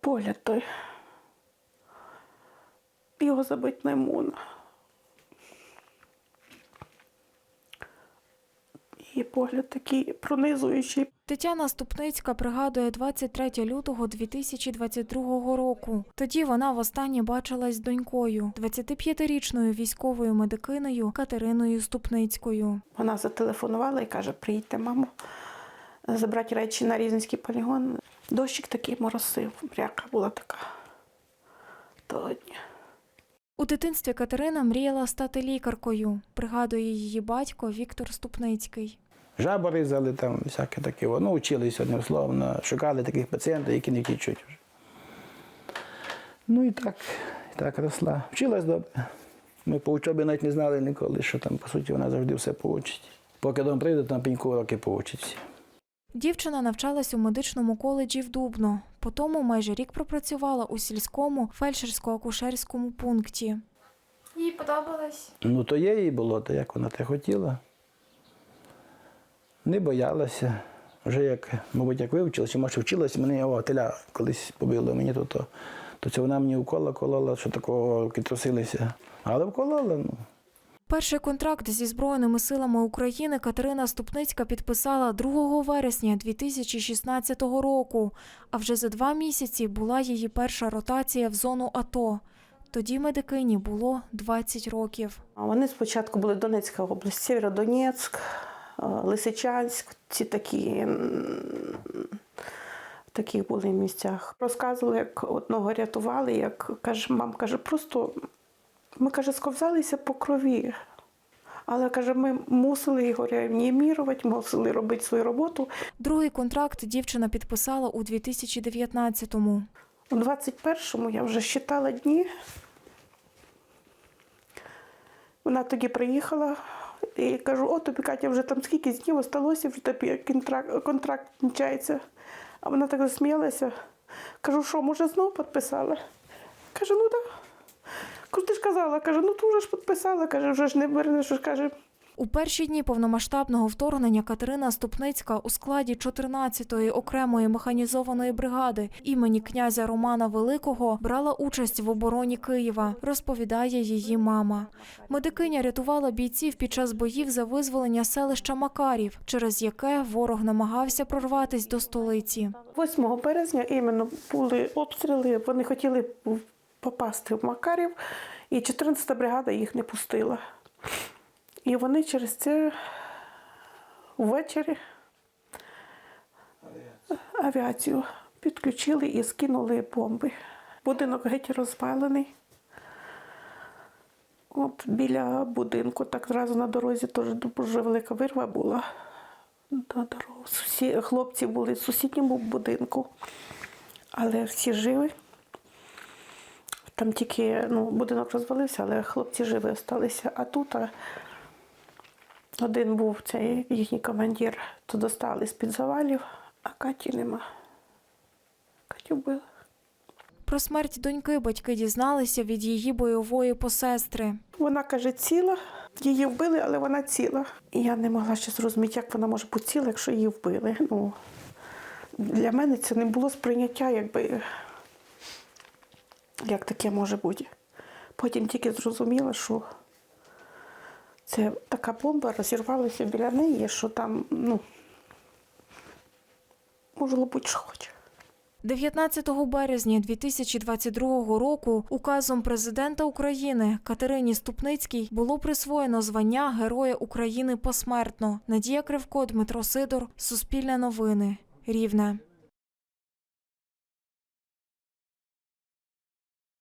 Погляд той. Його забити не можна. І погляд такий пронизуючий. Тетяна Ступницька пригадує 23 лютого 2022 року. Тоді вона востаннє бачилась з донькою, 25-річною військовою медикиною Катериною Ступницькою. Вона зателефонувала і каже: приїдьте, мамо, забрати речі на Рівненський полігон. Дощик такий моросив, мряка була така. Того дня. У дитинстві Катерина мріяла стати лікаркою, пригадує її батько Віктор Ступницький. Жаби різали там, всяке таке. Ну, вчилися одним словом, шукали таких пацієнтів, які не втічуть вже. Ну і так, і так росла. Вчилась добре. Ми по учобі навіть не знали ніколи, що там, по суті, вона завжди все поучить. Поки дом прийде, на пеньку роки поучить всі. Дівчина навчалась у медичному коледжі в Дубно. Потім майже рік пропрацювала у сільському фельдшерсько-акушерському пункті. Їй подобалось. Ну, то є їй було, то як вона те хотіла. Не боялася. Вже як, мабуть, як вивчилася, може вчилася, мене о, теля колись побило мені то, то, то це вона мені укола колола, що такого трусилися. Але вколола, ну. Перший контракт зі Збройними силами України Катерина Ступницька підписала 2 вересня 2016 року, а вже за два місяці була її перша ротація в зону АТО. Тоді медикині було 20 років. Вони спочатку були Донецька область, Сєвєродонецьк, е, Лисичанськ, ці такі. В таких були місцях. Розказували, як одного рятували, як каже, мам каже, просто ми каже, сковзалися по крові. Але каже, ми мусили його реанімірувати, мусили робити свою роботу. Другий контракт дівчина підписала у 2019-му. У 21-му я вже считала дні. Вона тоді приїхала і кажу, о, тобі Катя, вже там скільки днів осталося, вже тобі контракт, контракт кінчається. А вона так засміялася. Кажу, що, може, знову підписала? Каже, ну так. Да. Кажу, ти ж казала, каже, ну ти вже ж підписала, каже, вже ж не вернеш, каже, У перші дні повномасштабного вторгнення Катерина Ступницька у складі 14-ї окремої механізованої бригади імені князя Романа Великого брала участь в обороні Києва, розповідає її мама. Медикиня рятувала бійців під час боїв за визволення селища Макарів, через яке ворог намагався прорватись до столиці. 8 березня іменно були обстріли, вони хотіли попасти в Макарів, і 14-та бригада їх не пустила. І вони через це ввечері авіацію підключили і скинули бомби. Будинок геть розпалений. От біля будинку, так зразу на дорозі теж дуже велика вирва була. На дорогу. Сусі... Хлопці були в сусідньому будинку, але всі живі. Там тільки ну, будинок розвалився, але хлопці живі залишилися. А тут один був цей їхній командир, то достали з-під завалів, а Каті нема. Катю вбили. Про смерть доньки батьки дізналися від її бойової посестри. Вона каже, ціла, її вбили, але вона ціла. І я не могла ще зрозуміти, як вона може бути ціла, якщо її вбили. Ну, для мене це не було сприйняття, якби як таке може бути. Потім тільки зрозуміла, що це така бомба розірвалася біля неї, що там, ну, могло бути що хоче. 19 березня 2022 року указом президента України Катерині Ступницькій було присвоєно звання Героя України посмертно. Надія Кривко, Дмитро Сидор, Суспільне новини, Рівне.